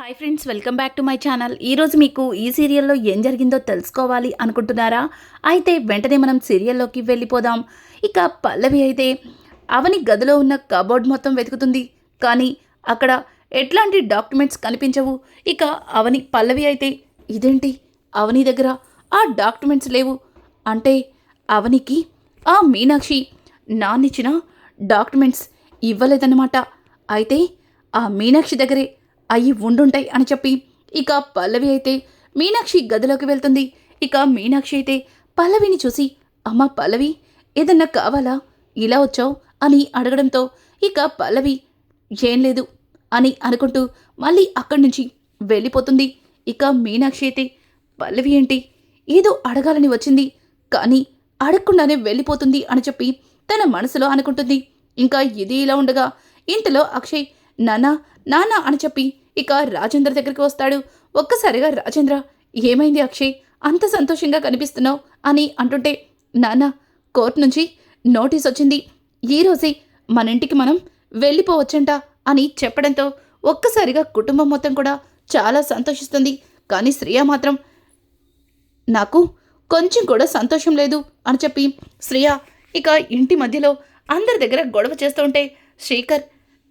Hi friends welcome back to my channel. ఈరోజు మీకు ఈ సీరియల్లో ఏం జరిగిందో తెలుసుకోవాలి అనుకుంటున్నారా? అయితే వెంటనే మనం సీరియల్లోకి వెళ్ళిపోదాం. ఇక పల్లవి అయితే అవని గదిలో ఉన్న కబోర్డ్ మొత్తం వెతుకుతుంది. కానీ అక్కడ ఎట్లాంటి డాక్యుమెంట్స్ కనిపించవు? ఇక అవని పల్లవి అయితే ఇదేంటి? అవని దగ్గర ఆ డాక్యుమెంట్స్ లేవు. అంటే అవనికి ఆ మీనాక్షి నాన్నిచ్చిన డాక్యుమెంట్స్ ఇవ్వలేదన్నమాట. అయితే ఆ మీనాక్షి దగ్గరే అయ్యి ఉండుంటాయి అని చెప్పి ఇక పల్లవి అయితే మీనాక్షి గదిలోకి వెళ్తుంది. ఇక మీనాక్షి అయితే పల్లవిని చూసి అమ్మ పల్లవి ఏదన్నా కావాలా? ఇలా వచ్చావు? అని అడగడంతో ఇక పల్లవి ఏం లేదు అని అనుకుంటూ మళ్ళీ అక్కడి నుంచి వెళ్ళిపోతుంది. ఇక మీనాక్షి అయితే పల్లవి ఏంటి? ఏదో అడగాలని వచ్చింది కానీ అడగకుండానే వెళ్ళిపోతుంది అని చెప్పి తన మనసులో అనుకుంటుంది. ఇంకా ఇది ఇలా ఉండగా ఇంతలో అక్షయ్ నానా నానా అని చెప్పి ఇక రాజేంద్ర దగ్గరికి వస్తాడు. ఒక్కసారిగా రాజేంద్ర ఏమైంది అక్షయ్? అంత సంతోషంగా కనిపిస్తున్నావు? అని అంటుంటే నాన్న కోర్టు నుంచి నోటీస్ వచ్చింది. ఈరోజే మన ఇంటికి మనం వెళ్ళిపోవచ్చంట అని చెప్పడంతో ఒక్కసారిగా కుటుంబం మొత్తం కూడా చాలా సంతోషిస్తుంది. కానీ శ్రేయ మాత్రం నాకు కొంచెం కూడా సంతోషం లేదు అని చెప్పి శ్రేయ ఇక ఇంటి మధ్యలో అందరి దగ్గర గొడవ చేస్తూ ఉంటే శ్రీకర్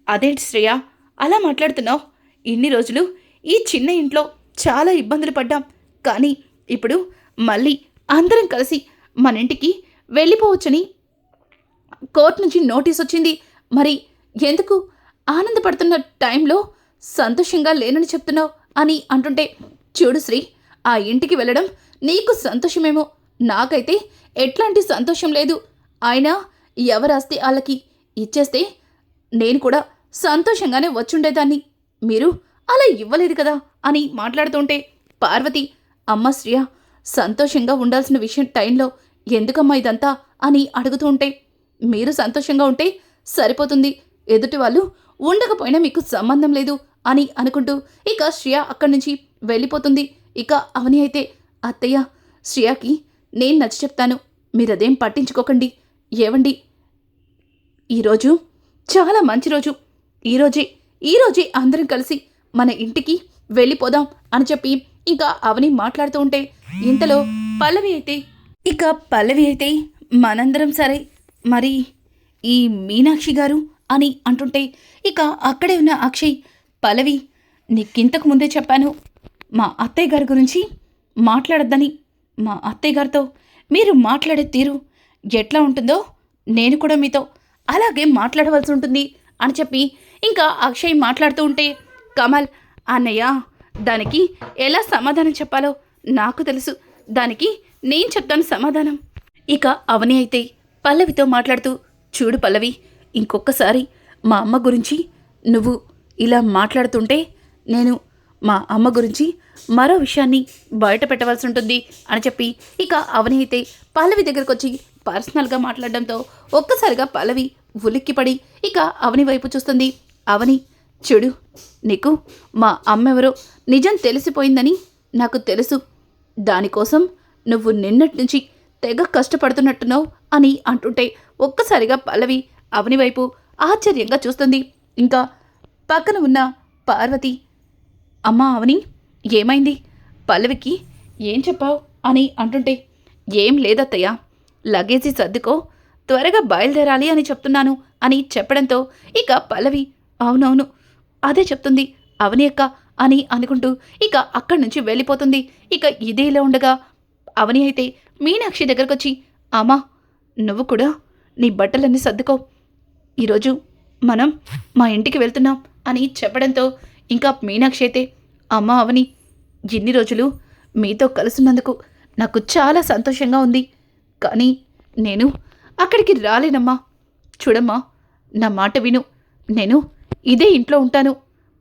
అదేంటి శ్రేయ? అలా మాట్లాడుతున్నావు? ఇన్ని రోజులు ఈ చిన్న ఇంట్లో చాలా ఇబ్బందులు పడ్డాం. కానీ ఇప్పుడు మళ్ళీ అందరం కలిసి మన ఇంటికి వెళ్ళిపోవచ్చని కోర్టు నుంచి నోటీస్ వచ్చింది. మరి ఎందుకు ఆనందపడుతున్న టైంలో సంతోషంగా లేనని చెప్తున్నావు అని అంటుంటే చూడు శ్రీ ఆ ఇంటికి వెళ్ళడం నీకు సంతోషమేమో. నాకైతే ఎట్లాంటి సంతోషం లేదు. అయినా ఎవరాస్తి వాళ్ళకి ఇచ్చేస్తే నేను కూడా సంతోషంగానే వచ్చుండేదాన్ని. మీరు అలా ఇవ్వలేదు కదా అని మాట్లాడుతుంటే పార్వతి అమ్మ శ్రియ సంతోషంగా ఉండాల్సిన విషయం టైంలో ఎందుకమ్మా ఇదంతా? అని అడుగుతూ ఉంటే మీరు సంతోషంగా ఉంటే సరిపోతుంది. ఎదుటి వాళ్ళు ఉండకపోయినా మీకు సంబంధం లేదు అని అనుకుంటూ ఇక శ్రియ అక్కడి నుంచి వెళ్ళిపోతుంది. ఇక అవని అయితే అత్తయ్య శ్రియకి నేను నచ్చి చెప్తాను. మీరదేం పట్టించుకోకండి. ఏవండి? ఈరోజు చాలా మంచి రోజు. ఈరోజే ఈరోజే అందరం కలిసి మన ఇంటికి వెళ్ళిపోదాం అని చెప్పి ఇంకా అవని మాట్లాడుతూ ఉంటే ఇంతలో పల్లవి అయితే ఇక పల్లవి అయితే మనందరం సరే మరి ఈ మీనాక్షి గారు అని అంటుంటే ఇక అక్కడే ఉన్న అక్షయ్ పల్లవి నీకింతకు ముందే చెప్పాను మా అత్తయ్య గారి గురించి మాట్లాడద్దని మా అత్తయ్య గారితో మీరు మాట్లాడే తీరు ఎట్లా ఉంటుందో నేను కూడా మీతో అలాగే మాట్లాడవలసి ఉంటుంది అని చెప్పి ఇంకా అక్షయ్ మాట్లాడుతూ ఉంటే కమల్ అన్నయ్య దానికి ఎలా సమాధానం చెప్పాలో నాకు తెలుసు. దానికి నేను చెప్తాను సమాధానం. ఇక అవని అయితే పల్లవితో మాట్లాడుతూ చూడు పల్లవి ఇంకొకసారి మా అమ్మ గురించి నువ్వు ఇలా మాట్లాడుతుంటే నేను మా అమ్మ గురించి మరో విషయాన్ని బయట పెట్టవలసి ఉంటుంది అని చెప్పి ఇక అవని అయితే పల్లవి దగ్గరకు వచ్చి పర్సనల్గా మాట్లాడడంతో ఒక్కసారిగా పల్లవి ఉలిక్కిపడి ఇక అవని వైపు చూస్తుంది. అవని చూడు నీకు మా అమ్మెవరో నిజం తెలిసిపోయిందని నాకు తెలుసు. దానికోసం నువ్వు నిన్నటి నుంచి తెగ కష్టపడుతున్నట్టున్నావు అని అంటుంటే ఒక్కసారిగా పల్లవి అవని వైపు ఆశ్చర్యంగా చూస్తుంది. ఇంకా పక్కన ఉన్న పార్వతి అమ్మా అవని ఏమైంది? పల్లవికి ఏం చెప్పావు? అని అంటుంటే ఏం లేదత్తయ్య లగేజీ సర్దుకో త్వరగా బయలుదేరాలి అని చెప్తున్నాను అని చెప్పడంతో ఇక పల్లవి అవునవును. అదే చెప్తుంది. అవని అక్క అని అనుకుంటూ ఇక అక్కడి నుంచి వెళ్ళిపోతుంది. ఇక ఇదేలా ఉండగా అవని అయితే మీనాక్షి దగ్గరకొచ్చి అమ్మా నువ్వు కూడా నీ బట్టలన్నీ సర్దుకో. ఈరోజు మనం మా ఇంటికి వెళ్తున్నాం అని చెప్పడంతో ఇంకా మీనాక్షి అయితే అమ్మ అవని ఎన్ని రోజులు మీతో కలుసున్నందుకు నాకు చాలా సంతోషంగా ఉంది. కానీ నేను అక్కడికి రాలేనమ్మా. చూడమ్మా నా మాట విను. నేను ఇదే ఇంట్లో ఉంటాను.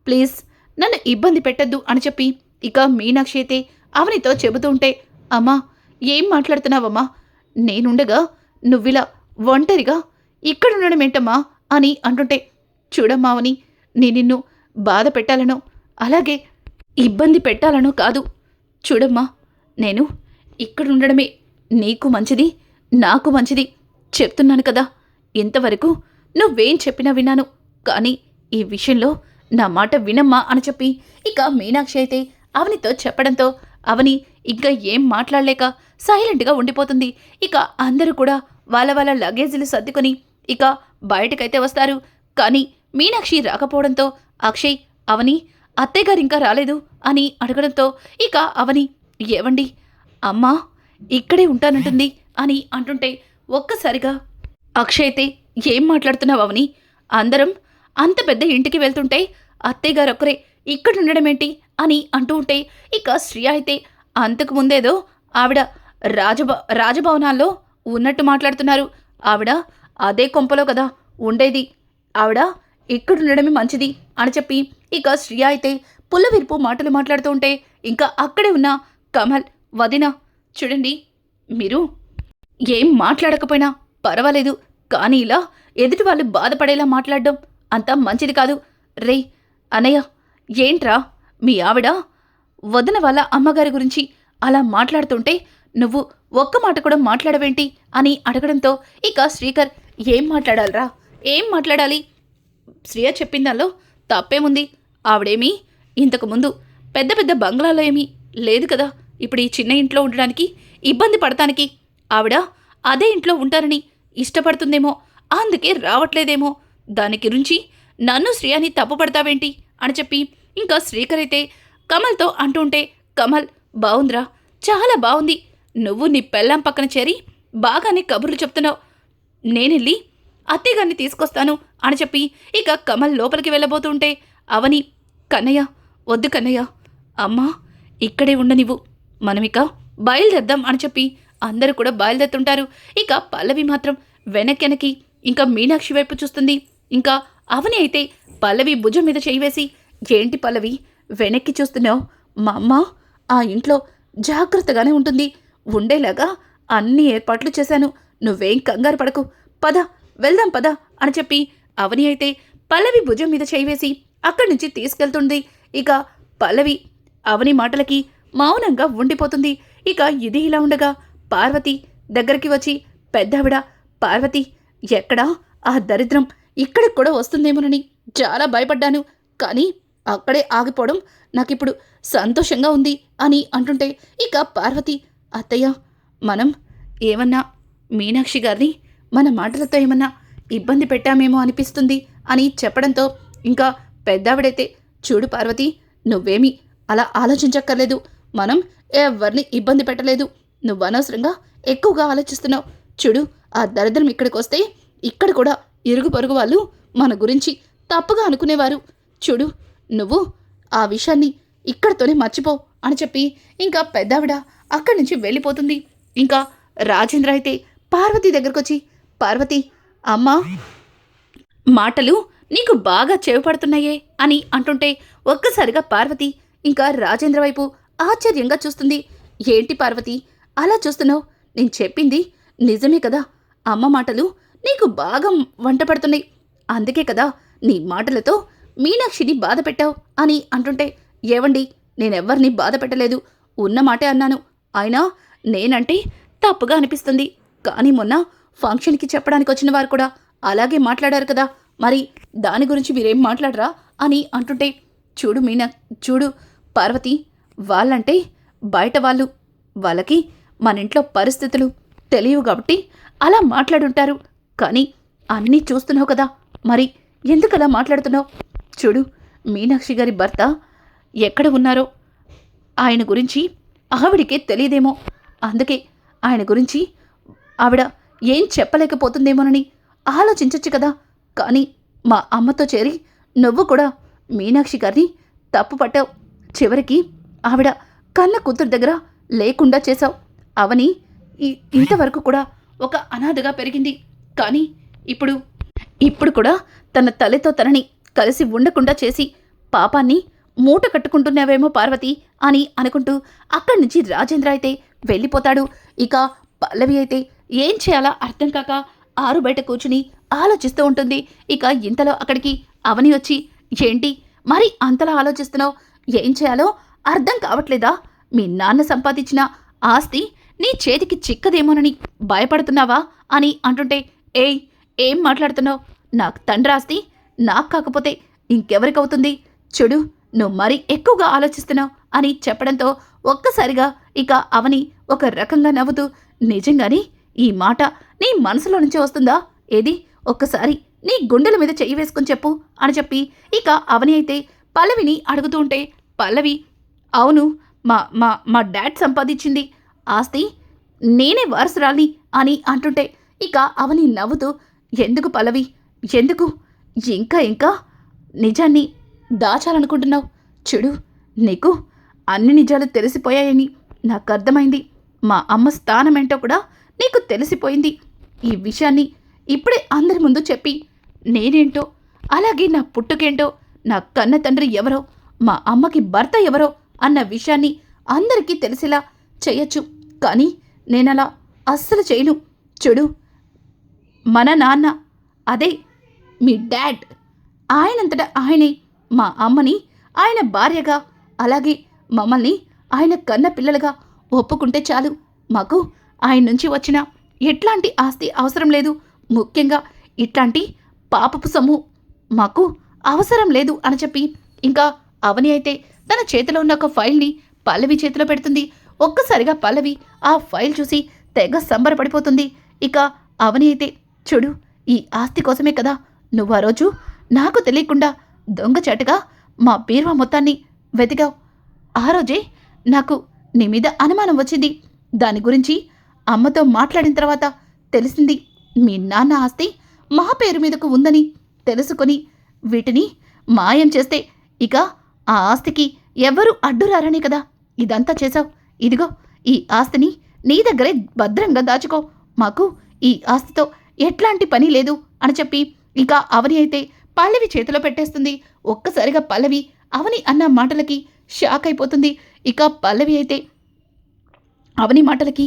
ప్లీజ్ నన్ను ఇబ్బంది పెట్టద్దు అని చెప్పి ఇక మీనాక్షి అయితే అవనితో చెబుతూ ఉంటే అమ్మా ఏం మాట్లాడుతున్నావమ్మా? నేనుండగా నువ్విలా ఒంటరిగా ఇక్కడ ఉండడం ఏంటమ్మా? అని అంటుంటే చూడమ్మావని నేను నిన్ను బాధ పెట్టాలనో అలాగే ఇబ్బంది పెట్టాలనో కాదు. చూడమ్మా నేను ఇక్కడ ఉండడమే నీకు మంచిది నాకు మంచిది చెప్తున్నాను కదా. ఇంతవరకు నువ్వేం చెప్పినా విన్నాను కానీ ఈ విషయంలో నా మాట వినమ్మా అని చెప్పి ఇక మీనాక్షి అయితే అవనితో చెప్పడంతో అవని ఇంకా ఏం మాట్లాడలేక సైలెంట్గా ఉండిపోతుంది. ఇక అందరూ కూడా వాళ్ళ వాళ్ళ లగేజీలు సర్దుకొని ఇక బయటకైతే వస్తారు. కానీ మీనాక్షి రాకపోవడంతో అక్షయ్ అవని అత్తయ్య గారు ఇంకా రాలేదు అని అడగడంతో ఇక అవని ఏవండి? అమ్మా ఇక్కడే ఉంటానంటుంది అని అంటుంటే ఒక్కసారిగా అక్షయ్ అయితే ఏం మాట్లాడుతున్నావు అవని? అందరం అంత పెద్ద ఇంటికి వెళ్తుంటే అత్తయ్య గారు ఒక్కరే ఇక్కడ ఉండడం ఏంటి అని అంటూ ఉంటే ఇక శ్రీ అయితే అంతకు ముందేదో ఆవిడ రాజభ రాజభవనాల్లో ఉన్నట్టు మాట్లాడుతున్నారు. ఆవిడ అదే కొంపలో కదా ఉండేది. ఆవిడ ఇక్కడ ఉండడమే మంచిది అని చెప్పి ఇక శ్రియ అయితే పుల్లవిరుపు మాటలు మాట్లాడుతూ ఉంటే ఇంకా అక్కడే ఉన్న కమల్ వదిన చూడండి మీరు ఏం మాట్లాడకపోయినా పర్వాలేదు కానీ ఇలా ఎదుటి వాళ్ళు బాధపడేలా మాట్లాడడం అంత మంచిది కాదు. రే అనయ్య ఏంట్రా? మీ ఆవిడ వదిన వాళ్ళ అమ్మగారి గురించి అలా మాట్లాడుతుంటే నువ్వు ఒక్క మాట కూడా మాట్లాడవేంటి అని అడగడంతో ఇక శ్రీకర్ ఏం మాట్లాడాలరా? ఏం మాట్లాడాలి? శ్రియ చెప్పిందాల్లో తప్పేముంది? ఆవిడేమీ? ఇంతకుముందు పెద్ద పెద్ద బంగ్లాలో ఏమీ లేదు కదా. ఇప్పుడు ఈ చిన్న ఇంట్లో ఉండడానికి ఇబ్బంది పడటానికి ఆవిడ అదే ఇంట్లో ఉంటారని ఇష్టపడుతుందేమో అందుకే రావట్లేదేమో దాని గురించి నన్ను శ్రేయాని తప్పుపడతావేంటి అని చెప్పి ఇంకా శ్రీకర్ అయితే కమల్తో అంటుంటే కమల్ బావుందిరా చాలా బాగుంది నువ్వు నీ పెళ్ళాం పక్కన చేరి బాగానే కబుర్లు చెప్తున్నావు. నేనెళ్ళి అత్తయ్యగారిని తీసుకొస్తాను అని చెప్పి ఇక కమల్ లోపలికి వెళ్ళబోతుంటే అవని కన్నయ్య వద్దు కన్నయ్య. అమ్మా ఇక్కడే ఉండనివ్వు. మనమిక బయలుదేద్దాం అని చెప్పి అందరూ కూడా బయలుదేరుతుంటారు. ఇక పల్లవి మాత్రం వెనకెనకి ఇంకా మీనాక్షి వైపు చూస్తుంది. ఇంకా అవని అయితే పల్లవి భుజం మీద చేయివేసి ఏంటి పల్లవి వెనక్కి చూస్తున్నావు? మా అమ్మ ఆ ఇంట్లో జాగ్రత్తగానే ఉంటుంది. ఉండేలాగా అన్ని ఏర్పాట్లు చేశాను. నువ్వేం కంగారు పడకు. పద వెళ్దాం పద అని చెప్పి అవని అయితే పల్లవి భుజం మీద చేయివేసి అక్కడి నుంచి తీసుకెళ్తుంది. ఇక పల్లవి అవని మాటలకి మౌనంగా ఉండిపోతుంది. ఇక ఇది ఇలా ఉండగా పార్వతి దగ్గరికి వచ్చి పెద్దావిడ పార్వతి ఎక్కడా ఆ దరిద్రం? ఇక్కడికి కూడా వస్తుందేమోనని చాలా భయపడ్డాను. కానీ అక్కడే ఆగిపోవడం నాకిప్పుడు సంతోషంగా ఉంది అని అంటుంటే ఇక పార్వతి అత్తయ్య మనం ఏమన్నా మీనాక్షి గారిని మన మాటలతో ఏమన్నా ఇబ్బంది పెట్టామేమో అనిపిస్తుంది అని చెప్పడంతో ఇంకా పెద్దావిడైతే చూడు పార్వతి నువ్వేమీ అలా ఆలోచించక్కర్లేదు. మనం ఎవరిని ఇబ్బంది పెట్టలేదు. నువ్వు అనవసరంగా ఎక్కువగా ఆలోచిస్తున్నావు. చూడు ఆ దరిద్రం ఇక్కడికి వస్తే ఇక్కడ కూడా ఇరుగు పొరుగు వాళ్ళు మన గురించి తప్పుగా అనుకునేవారు. చూడు నువ్వు ఆ విషయాన్ని ఇక్కడితోనే మర్చిపో అని చెప్పి ఇంకా పెద్దావిడ అక్కడి నుంచి వెళ్ళిపోతుంది. ఇంకా రాజేంద్ర అయితే పార్వతి దగ్గరకు వచ్చి పార్వతి అమ్మా మాటలు నీకు బాగా చెవిపడుతున్నాయే అని అంటుంటే ఒక్కసారిగా పార్వతి ఇంకా రాజేంద్ర వైపు ఆశ్చర్యంగా చూస్తుంది. ఏంటి పార్వతి అలా చూస్తున్నావు? నేను చెప్పింది నిజమే కదా? అమ్మ మాటలు నీకు బాగా వంట పడుతున్నాయి. అందుకే కదా నీ మాటలతో మీనాక్షిని బాధ పెట్టావు అని అంటుంటే ఏవండి నేనెవ్వరిని బాధ పెట్టలేదు. ఉన్న మాటే అన్నాను. అయినా నేనంటే తప్పుగా అనిపిస్తుంది. కానీ మొన్న ఫంక్షన్కి చెప్పడానికి వచ్చిన వారు కూడా అలాగే మాట్లాడారు కదా. మరి దాని గురించి మీరేం మాట్లాడరా? అని అంటుంటే చూడు మీనా చూడు పార్వతి వాళ్ళంటే బయట వాళ్ళు. వాళ్ళకి మన ఇంట్లో పరిస్థితులు తెలియవు కాబట్టి అలా మాట్లాడుంటారు. కానీ అన్నీ చూస్తున్నావు కదా. మరి ఎందుకలా మాట్లాడుతున్నావు? చూడు మీనాక్షి గారి భర్త ఎక్కడ ఉన్నారో ఆయన గురించి ఆవిడికే తెలియదేమో. అందుకే ఆయన గురించి ఆవిడ ఏం చెప్పలేకపోతుందేమోనని ఆలోచించచ్చు కదా. కానీ మా అమ్మతో చేరి నువ్వు కూడా మీనాక్షి గారిని తప్పు పట్టావు. చివరికి ఆవిడ కన్న కూతురు దగ్గర లేకుండా చేశావు. అవని ఈ- ఇంతవరకు కూడా ఒక అనాథగా పెరిగింది. కానీ ఇప్పుడు ఇప్పుడు కూడా తన తల్లితో తనని కలిసి ఉండకుండా చేసి పాపాన్ని మూట కట్టుకుంటున్నావేమో పార్వతి అని అనుకుంటూ అక్కడి నుంచి రాజేంద్ర అయితే వెళ్ళిపోతాడు. ఇక పల్లవి అయితే ఏం చేయాలా అర్థం కాక ఆరు బయట కూర్చుని ఆలోచిస్తూ ఉంటుంది. ఇక ఇంతలో అక్కడికి అవని వచ్చి ఏంటి? మరి అంతలా ఆలోచిస్తున్నావు? ఏం చేయాలో అర్థం కావట్లేదా? మీ నాన్న సంపాదించిన ఆస్తి నీ చేతికి చిక్కదేమోనని భయపడుతున్నావా? అని అంటుంటే ఏయ్ ఏం మాట్లాడుతున్నావు? నాకు తండ్రి ఆస్తి నాకు కాకపోతే ఇంకెవరికవుతుంది? చెడు నువ్వు మరీ ఎక్కువగా ఆలోచిస్తున్నావు అని చెప్పడంతో ఒక్కసారిగా ఇక అవని ఒక రకంగా నవ్వుతూ నిజంగానే? ఈ మాట నీ మనసులో నుంచి వస్తుందా? ఏది? ఒక్కసారి నీ గుండెల మీద చెయ్యి వేసుకుని చెప్పు అని చెప్పి ఇక అవని అయితే పల్లవిని అడుగుతూ ఉంటే పల్లవి అవును మా మా మా డాడ్ సంపాదించింది ఆస్తి నేనే వారసురాలి అని అంటుంటే ఇక అవని నవ్వుతూ ఎందుకు పలవి ఎందుకు? ఇంకా ఇంకా? నిజాన్ని దాచాలనుకుంటున్నావు? చూడు నీకు అన్ని నిజాలు తెలిసిపోయాయని నాకు అర్థమైంది. మా అమ్మ స్థానం ఏంటో కూడా నీకు తెలిసిపోయింది. ఈ విషయాన్ని ఇప్పుడే అందరి ముందు చెప్పి నేనేంటో అలాగే నా పుట్టుకేంటో నా కన్న తండ్రి ఎవరో మా అమ్మకి భర్త ఎవరో అన్న విషయాన్ని అందరికీ తెలిసేలా చేయొచ్చు. కానీ నేనలా అస్సలు చేయను. చూడు మన నాన్న. అదే మీ డాడ్. ఆయనంతటా ఆయనే మా అమ్మని ఆయన భార్యగా అలాగే మమ్మల్ని ఆయన కన్న పిల్లలుగా ఒప్పుకుంటే చాలు. మాకు ఆయన నుంచి వచ్చిన ఎట్లాంటి ఆస్తి అవసరం లేదు. ముఖ్యంగా ఇట్లాంటి పాపపు సొమ్ము మాకు అవసరం లేదు అని చెప్పి ఇంకా అవని అయితే తన చేతిలో ఉన్న ఒక ఫైల్ని పల్లవి చేతిలో పెడుతుంది. ఒక్కసారిగా పల్లవి ఆ ఫైల్ చూసి తెగ సంబరపడిపోతుంది. ఇక అవని అయితే చూడు ఈ ఆస్తి కోసమే కదా. నువ్వు ఆ రోజు నాకు తెలియకుండా దొంగచాటుగా మా బీర్వా మొత్తాన్ని వెతికావు. ఆ రోజే నాకు నీ మీద అనుమానం వచ్చింది. దాని గురించి అమ్మతో మాట్లాడిన తర్వాత తెలిసింది మీ నాన్న ఆస్తి మా పేరు మీదకు ఉందని తెలుసుకొని వీటిని మాయం చేస్తే ఇక ఆ ఆస్తికి ఎవరు అడ్డురారనే కదా. ఇదంతా చేశావు. ఇదిగో ఈ ఆస్తిని నీ దగ్గరే భద్రంగా దాచుకో. మాకు ఈ ఆస్తితో ఎట్లాంటి పని లేదు అని చెప్పి ఇక అవని అయితే పల్లవి చేతిలో పెట్టేస్తుంది. ఒక్కసారిగా పల్లవి అవని అన్న మాటలకి షాక్ అయిపోతుంది. ఇక పల్లవి అయితే అవని మాటలకి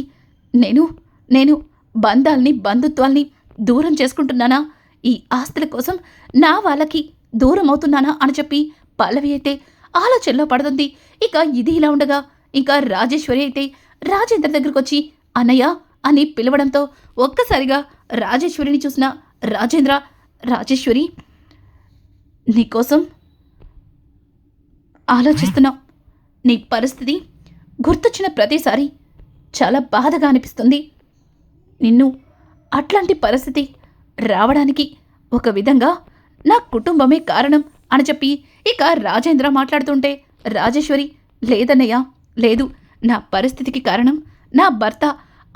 నేను నేను బంధాల్ని బంధుత్వాల్ని దూరం చేసుకుంటున్నానా? ఈ ఆస్తుల కోసం నా వాళ్ళకి దూరం అవుతున్నానా? అని చెప్పి పల్లవి అయితే ఆలోచనలో పడుతుంది. ఇక ఇది ఇలా ఉండగా ఇంకా రాజేశ్వరి అయితే రాజేంద్ర దగ్గరకు వచ్చి అన్నయ్య అని పిలవడంతో ఒక్కసారిగా రాజేశ్వరిని చూసిన రాజేంద్ర రాజేశ్వరి నీకోసం ఆలోచిస్తున్నాం. నీ పరిస్థితి గుర్తొచ్చిన ప్రతిసారి చాలా బాధగా అనిపిస్తుంది. నిన్ను అట్లాంటి పరిస్థితి రావడానికి ఒక విధంగా నా కుటుంబమే కారణం అని చెప్పి ఇక రాజేంద్ర మాట్లాడుతుంటే రాజేశ్వరి లేదన్నయ్యా లేదు. నా పరిస్థితికి కారణం నా భర్త.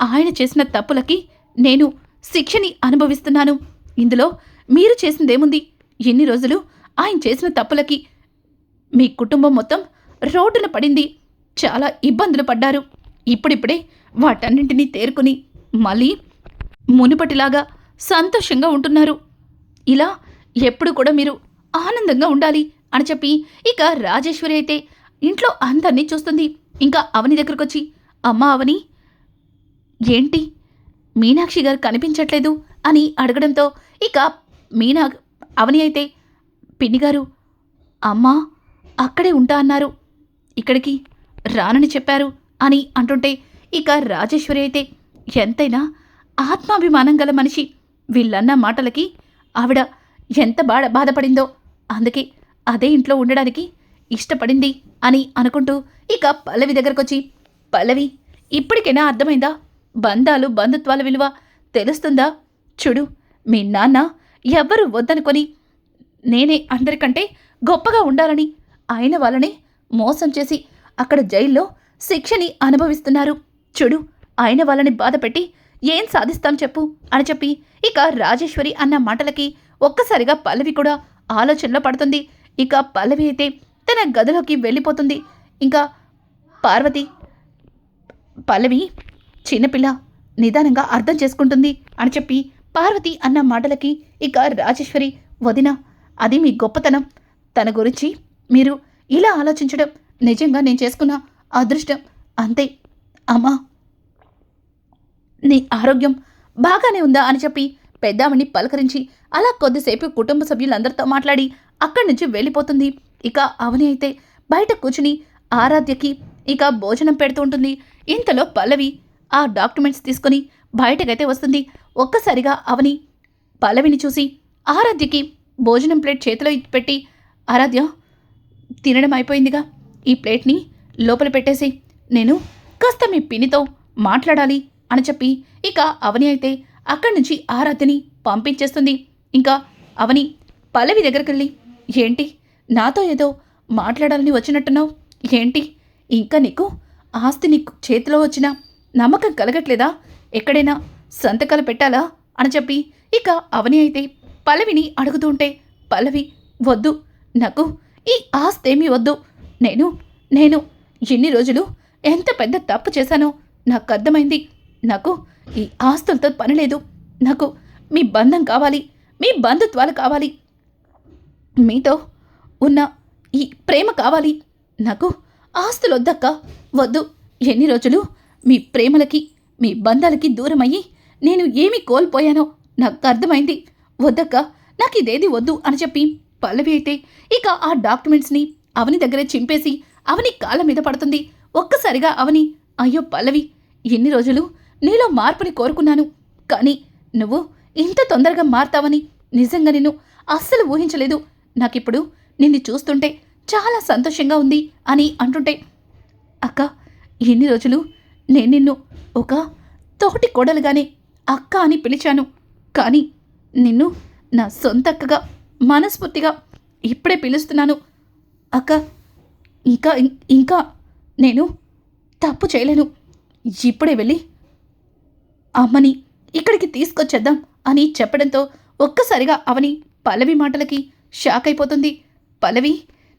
ఆయన చేసిన తప్పులకి నేను శిక్షని అనుభవిస్తున్నాను. ఇందులో మీరు చేసిందేముంది? ఎన్ని రోజులు ఆయన చేసిన తప్పులకి మీ కుటుంబం మొత్తం రోడ్డున పడింది. చాలా ఇబ్బందులు పడ్డారు. ఇప్పుడిప్పుడే వాటన్నింటినీ తేరుకుని మళ్ళీ మునుపటిలాగా సంతోషంగా ఉంటున్నారు. ఇలా ఎప్పుడు కూడా మీరు ఆనందంగా ఉండాలి అని చెప్పి ఇక రాజేశ్వరి అయితే ఇంట్లో అందరినీ చూస్తుంది. ఇంకా అవని దగ్గరకు వచ్చి అమ్మ అవని ఏంటి మీనాక్షి గారు కనిపించట్లేదు అని అడగడంతో ఇక మీనా అవని అయితే పిన్ని గారు అమ్మా అక్కడే ఉంటా అన్నారు. ఇక్కడికి రానని చెప్పారు అని అంటుంటే ఇక రాజేశ్వరి అయితే ఎంతైనా ఆత్మాభిమానం గల మనిషి. వీళ్ళన్న మాటలకి ఆవిడ ఎంత బాధ బాధపడిందో అందుకే అదే ఇంట్లో ఉండడానికి ఇష్టపడింది అని అనుకుంటూ ఇక పల్లవి దగ్గరకొచ్చి పల్లవి ఇప్పటికైనా అర్థమైందా? బంధాలు బంధుత్వాల విలువ తెలుస్తుందా? చూడు మీ నాన్న ఎవ్వరు వద్దనుకొని నేనే అందరికంటే గొప్పగా ఉండాలని ఆయన వాళ్ళని మోసం చేసి అక్కడ జైల్లో శిక్షని అనుభవిస్తున్నారు. చూడు ఆయన వాళ్ళని బాధపెట్టి ఏం సాధిస్తాం చెప్పు అని చెప్పి ఇక రాజేశ్వరి అన్న మాటలకి ఒక్కసారిగా పల్లవి కూడా ఆలోచనలో పడుతుంది. ఇక పల్లవి అయితే తన గదిలోకి వెళ్ళిపోతుంది. ఇంకా పార్వతి పల్లవి చిన్నపిల్ల నిదానంగా అర్థం చేసుకుంటుంది అని చెప్పి పార్వతి అన్న మాటలకి ఇక రాజేశ్వరి వదిన అది మీ గొప్పతనం. తన గురించి మీరు ఇలా ఆలోచించడం నిజంగా నేను చేసుకున్న అదృష్టం. అంతే. అమ్మా నీ ఆరోగ్యం బాగానే ఉందా అని చెప్పి పెద్దామని పలకరించి అలా కొద్దిసేపు కుటుంబ సభ్యులందరితో మాట్లాడి అక్కడి నుంచి వెళ్ళిపోతుంది. ఇక అవని అయితే బయట కూర్చుని ఆరాధ్యకి ఇక భోజనం పెడుతూ ఉంటుంది. ఇంతలో పల్లవి ఆ డాక్యుమెంట్స్ తీసుకొని బయటకైతే వస్తుంది. ఒక్కసారిగా అవని పల్లవిని చూసి ఆరాధ్యకి భోజనం ప్లేట్ చేతిలో పెట్టి ఆరాధ్య తినడం అయిపోయిందిగా. ఈ ప్లేట్ని లోపల పెట్టేసి నేను కాస్త మీ పిన్నితో మాట్లాడాలి అని చెప్పి ఇక అవని అయితే అక్కడి నుంచి ఆరాధ్యని పంపించేస్తుంది. ఇంకా అవని పల్లవి దగ్గరికి వెళ్ళి ఏంటి? నాతో ఏదో మాట్లాడాలని వచ్చినట్టున్నావు? ఏంటి? ఇంకా నీకు ఆస్తి నీకు చేతిలో వచ్చిన నమ్మకం కలగట్లేదా? ఎక్కడైనా సంతకాలు పెట్టాలా? అని చెప్పి ఇక అవని అయితే పల్లవిని అడుగుతూ ఉంటే పల్లవి వద్దు నాకు ఈ ఆస్తేమీ వద్దు. నేను నేను ఎన్ని రోజులు ఎంత పెద్ద తప్పు చేశానో నాకు అర్థమైంది. నాకు ఈ ఆస్తులతో పని లేదు. నాకు మీ బంధం కావాలి. మీ బంధుత్వాలు కావాలి. మీతో ఉన్న ఈ ప్రేమ కావాలి. నాకు ఆస్తులొద్దక్క వద్దు ఎన్ని రోజులు మీ ప్రేమలకి మీ బంధాలకి దూరమయ్యి నేను ఏమి కోల్పోయానో నాకు అర్థమైంది. వద్దక్క నాకు ఇదేది వద్దు అని చెప్పి పల్లవి అయితే ఇక ఆ డాక్యుమెంట్స్ని అవని దగ్గరే చింపేసి అవని కాళ్ళ మీద పడుతుంది. ఒక్కసారిగా అవని అయ్యో పల్లవి ఎన్ని రోజులు నీలో మార్పుని కోరుకున్నాను. కానీ నువ్వు ఇంత తొందరగా మారతావని నిజంగా నేను అస్సలు ఊహించలేదు. నాకిప్పుడు నిన్ను చూస్తుంటే చాలా సంతోషంగా ఉంది అని అంటుంటే అక్క ఎన్ని రోజులు నేను నిన్ను ఒక తోటి కోడలుగానే అక్క అని పిలిచాను. కానీ నిన్ను నా సొంత అక్కగా మనస్ఫూర్తిగా ఇప్పుడే పిలుస్తున్నాను. అక్క ఇంకా ఇంకా నేను తప్పు చేయలేను. ఇప్పుడే వెళ్ళి అమ్మని ఇక్కడికి తీసుకొచ్చేద్దాం అని చెప్పడంతో ఒక్కసారిగా అవని పల్లవి మాటలకి షాక్ అయిపోతుంది. పల్లవి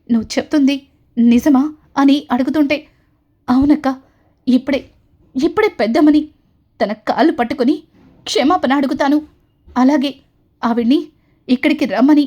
నువ్వు చెప్తుంది నిజమా అని అడుగుతుంటే అవునక్క ఇప్పుడే ఇప్పుడే పెద్దమ్మని తన కాళ్ళు పట్టుకొని క్షమాపణ అడుగుతాను. అలాగే ఆవిడ్ని ఇక్కడికి రమ్మని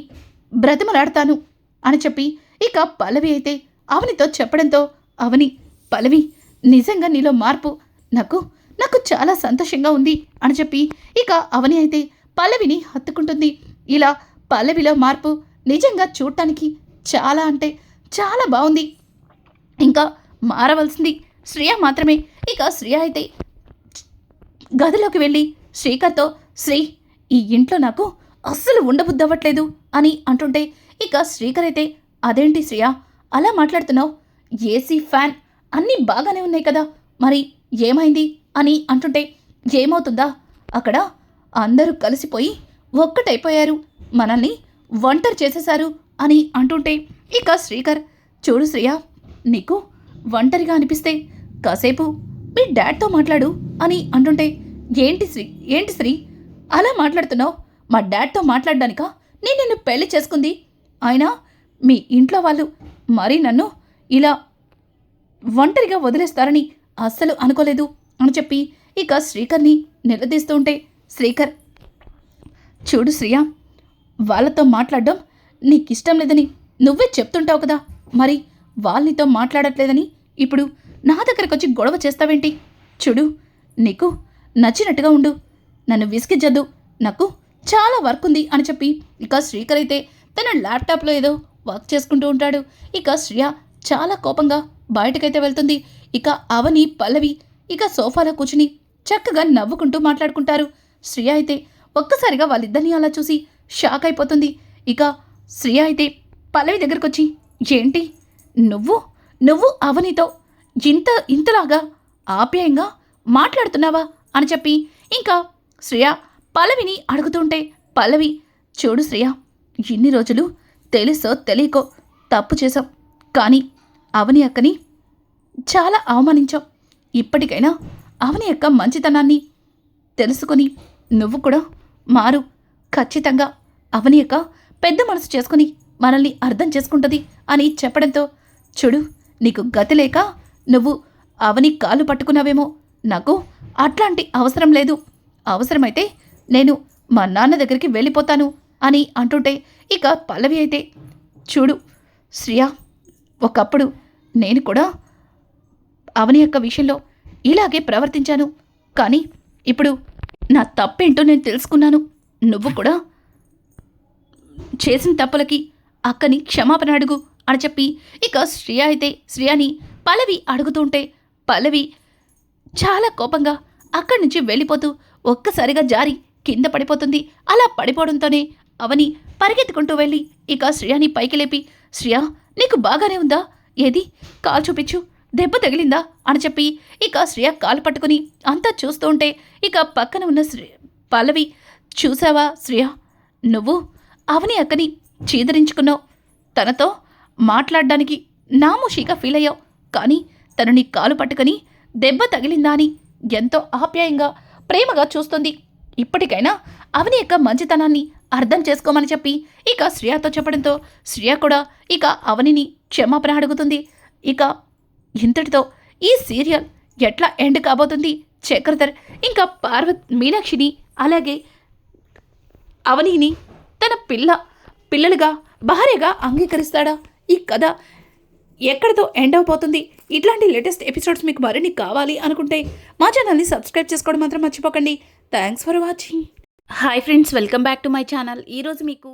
బ్రతిమలాడతాను అని చెప్పి ఇక పల్లవి అయితే అవనితో చెప్పడంతో అవని పల్లవి నిజంగా నీలో మార్పు నాకు నాకు చాలా సంతోషంగా ఉంది అని చెప్పి ఇక అవని అయితే పల్లవిని హత్తుకుంటుంది. ఇలా పల్లవిలో మార్పు నిజంగా చూడటానికి చాలా అంటే చాలా బాగుంది. ఇంకా మారవలసింది. శ్రేయ మాత్రమే. ఇక శ్రేయ అయితే గదిలోకి వెళ్ళి శ్రీకర్తో శ్రీ ఈ ఇంట్లో నాకు అస్సలు ఉండబుద్దవ్వట్లేదు అని అంటుంటే ఇక శ్రీకర్ అయితే అదేంటి శ్రేయ అలా మాట్లాడుతున్నావు? ఏసీ ఫ్యాన్ అన్నీ బాగానే ఉన్నాయి కదా మరి ఏమైంది? అని అంటుంటే ఏమవుతుందా? అక్కడ అందరూ కలిసిపోయి ఒక్కటైపోయారు మనల్ని ఒంటరి చేసేశారు అని అంటుంటే ఇక శ్రీకర్ చూడు శ్రేయ నీకు ఒంటరిగా అనిపిస్తే కాసేపు మీ డాడ్తో మాట్లాడు అని అంటుంటే ఏంటి శ్రీ ఏంటి శ్రీ? అలా మాట్లాడుతున్నావు? మా డాడ్తో మాట్లాడడానిక? నేను నిన్ను పెళ్ళి చేసుకుంది. అయినా మీ ఇంట్లో వాళ్ళు మరీ నన్ను ఇలా ఒంటరిగా వదిలేస్తారని అస్సలు అనుకోలేదు అని చెప్పి ఇక శ్రీకర్ని నిలదీస్తూ ఉంటే శ్రీకర్ చూడు శ్రీయ వాళ్ళతో మాట్లాడడం నీకిష్టం లేదని నువ్వే చెప్తుంటావు కదా మరి వాళ్ళనితో మాట్లాడట్లేదని? ఇప్పుడు నా దగ్గరకు వచ్చి గొడవ చేస్తావేంటి? చూడు నీకు నచ్చినట్టుగా ఉండు. నన్ను విసిగిద్దద్దు నాకు చాలా వర్క్ ఉంది అని చెప్పి ఇక శ్రీకర్ అయితే తన ల్యాప్టాప్లో ఏదో వర్క్ చేసుకుంటూ ఉంటాడు. ఇక శ్రియ చాలా కోపంగా బయటకైతే వెళ్తుంది. ఇక అవని పల్లవి ఇక సోఫాలో కూర్చుని చక్కగా నవ్వుకుంటూ మాట్లాడుకుంటారు. శ్రియ అయితే ఒక్కసారిగా వాళ్ళిద్దరిని అలా చూసి షాక్ అయిపోతుంది. ఇక శ్రియ అయితే పల్లవి దగ్గరకు వచ్చి ఏంటి? నువ్వు? నువ్వు అవనితో ఇంత ఇంతలాగా ఆప్యాయంగా మాట్లాడుతున్నావా అని చెప్పి ఇంకా శ్రేయ పల్లవిని అడుగుతుంటే పల్లవి చూడు శ్రేయ ఇన్ని రోజులు తెలుసో తెలియకో తప్పు చేశాం. కానీ అవని అక్కని చాలా అవమానించాం. ఇప్పటికైనా అవని యొక్క మంచితనాన్ని తెలుసుకొని నువ్వు కూడా మారు. ఖచ్చితంగా అవని యొక్క పెద్ద మనసు చేసుకుని మనల్ని అర్థం చేసుకుంటుంది అని చెప్పడంతో చూడు నీకు గతి లేక నువ్వు అవని కాలు పట్టుకున్నావేమో. నాకు అట్లాంటి అవసరం లేదు. అవసరమైతే నేను మా నాన్న దగ్గరికి వెళ్ళిపోతాను అని అంటుంటే ఇక పల్లవి అయితే చూడు శ్రియా ఒకప్పుడు నేను కూడా అవని యొక్క విషయంలో ఇలాగే ప్రవర్తించాను. కానీ ఇప్పుడు నా తప్పేంటో నేను తెలుసుకున్నాను. నువ్వు కూడా చేసిన తప్పులకి అక్కని క్షమాపణ అడుగు. అని చెప్పి ఇక శ్రియ అయితే శ్రియని పల్లవి అడుగుతుంటే పల్లవి చాలా కోపంగా అక్కడి నుంచి వెళ్ళిపోతూ ఒక్కసారిగా జారి కింద పడిపోతుంది. అలా పడిపోవడంతోనే అవని పరిగెత్తుకుంటూ వెళ్ళి ఇక శ్రియని పైకి లేపి శ్రియా నీకు బాగానే ఉందా? ఏది? కాలు చూపించు. దెబ్బ తగిలిందా? అని చెప్పి ఇక శ్రియ కాలు పట్టుకుని అంతా చూస్తూ ఉంటే ఇక పక్కన ఉన్న శ్రీ పల్లవి చూసావా శ్రియ? నువ్వు అవని అక్కని చీదరించుకున్నావు. తనతో మాట్లాడడానికి నామోషిగా ఫీల్ అయ్యావు. కానీ తను నీ కాలు పట్టుకుని దెబ్బ తగిలిందా అని ఎంతో ఆప్యాయంగా ప్రేమగా చూస్తుంది. ఇప్పటికైనా అవని యొక్క మంచితనాన్ని అర్థం చేసుకోమని చెప్పి ఇక శ్రియతో చెప్పడంతో శ్రియ కూడా ఇక అవనిని క్షమాపణ అడుగుతుంది. ఇక ఇంతటితో ఈ సీరియల్ ఎట్లా ఎండ్ కాబోతుంది? చక్రధర్ ఇంకా పార్వత్ మీనాక్షిని అలాగే అవనిని తన పిల్ల పిల్లలుగా భార్యగా అంగీకరిస్తాడా? ఈ కథ ఎక్కడితో ఎండ్ అయిపోతుంది ఇట్లాంటి లేటెస్ట్ ఎపిసోడ్స్ మీకు మరిన్ని కావాలి అనుకుంటే మా ఛానల్ని సబ్స్క్రైబ్ చేసుకోవడం మాత్రం మర్చిపోకండి. Thanks for watching. Hi friends welcome back to my channel. ఈరోజు మీకు